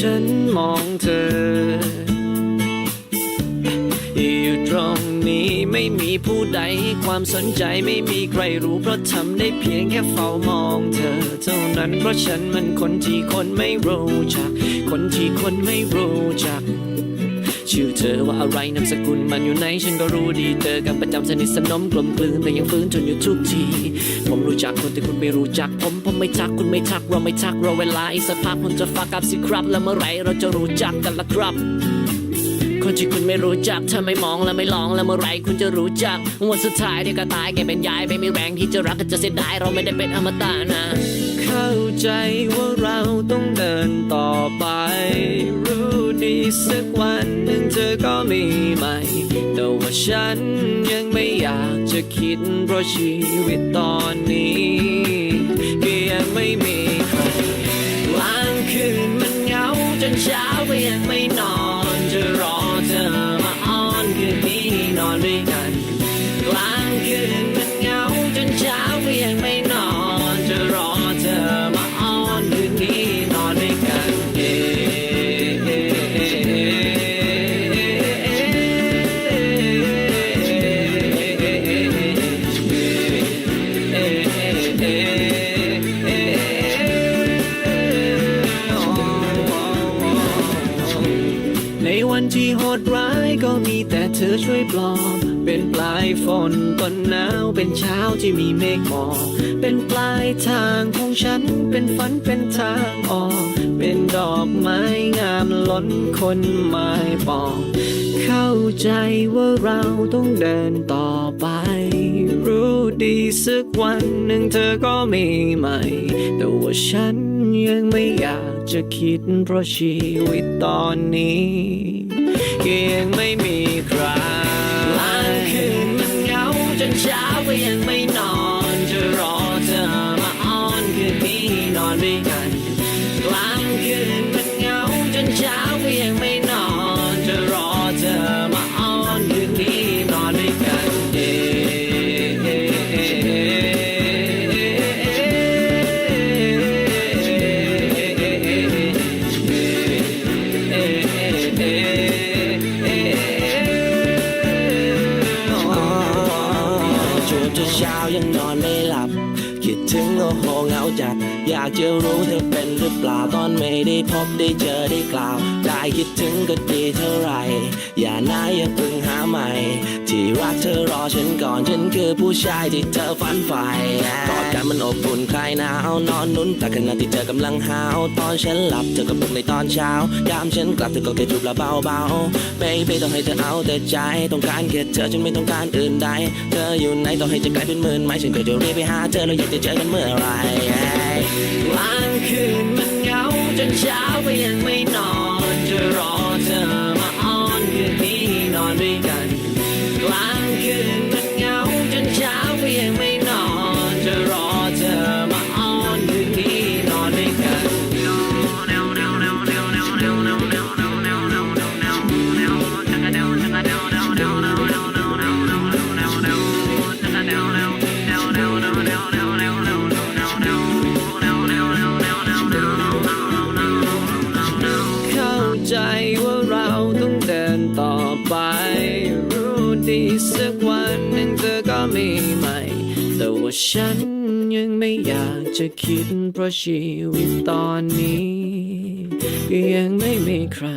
ฉันมออยู่ตรงนี้ไม่มีผู้ใดให้ความสนใจไม่มีใครรู้เพราะทำได้เพียงแค่เฝ้ามองเธอ เท่านั้นเพราะฉันมันคนที่คนไม่รู้จัก คนที่คนไม่รู้จัก ชื่อเธอว่าอะไรนามสกุลมันอยู่ไหนฉันก็รู้ดีเธอกันประจำสนิทสนมกลมกลืนแต่ยังฟื้นจนอยู่ทุกที ผมรู้จักคนที่คุณไม่รู้จัก ผมผมไม่ทักคุณไม่ทักเราไม่ทักเราเวลาอีกสักพักผมจะฝากกับสิครับ แล้วเมื่อไหรเราจะรู้จักกันล่ะครับคนที่คุณไม่รู้จักถ้าไม่มองและไม่ลองแล้วเมื่อไหรคุณจะรู้จักวันสุดท้ายเดี๋ยวก็ตายแกเป็นยายไม่มีแรงที่จะรักก็จะเสียดายเราไม่ได้เป็นอมตะนะ เข้าใจว่าเราต้องเดินต่อไป รู้ดีสักวันน ก็มีใหม่ แต่ว่าฉันยังไม่อยากจะคิดเพราะชีวิตตอนนี้ก็ยังไม่มีใครกลางคืนมันเหงาจนเช้าก็ยังไม่นอนจะรอเธอมาอ้อนคืนนี้นอนด้วยกัน กลางคืนมันเหงาจนเช้าก็ยังไม่ วันที่โหดร้ายก็มีแต่เธอช่วยปลอบ เป็นปลายฝนต้นหนาว เป็นเช้าที่มีเมฆหมอกเป็นปลายทางของฉัน เป็นฝันเป็นทางออก เป็นดอกไม้งามล้นคนไม้ปอกเข้าใจว่าเราต้องเดินต่อไป รู้ดีสักวันหนึ่งเธอก็มีใหม่ แต่ว่าฉัน ยังไม่อยากจะคิดเพราะชีวิตตอนนี้ก็ยังไม่มีใครกลางคืนมันเหงาจนเช้าก็ยังไม่ จนจะเช้ายังนอนไม่หลับ คิดถึงโอ้โหเหงาจัด อยากจะรู้เธอเป็นหรือเปล่าตอนไม่ได้พบได้เจอได้กล่าว ได้คิดถึงก็ดีเท่าไรอย่านาอย่าเพิ่งหาใหม่ ที่รักเธอรอฉันก่อนฉันคือผู้ชายที่เธอฝันใฝ่กอดกันมันอบอุ่นคลายหนาวนอนนุ่นแต่ขณะที่เธอกำลังหาว ตอนฉันหลับเธอก็ปลุกในตอนเช้ายามฉันกลับเธอก็แค่จูบละเบาๆ baby ต้องให้เธอเอาแต่ใจต้องการแค่เธอฉันไม่ต้องการอื่นใดเธออยู่ไหนต้องให้เธอกลายเป็นหมื่นไหมฉันก็จะรีบไปหาเธอแล้วอยากจะเจอกันเมื่อไรกลางคืนมันเหงาจนเช้าก็ยังไม่นอน จะรอเธอีใหม่ แต่ว่าฉันยังไม่อยากจะคิดเพราะชีวิตตอนนี้ ยังไม่มีใคร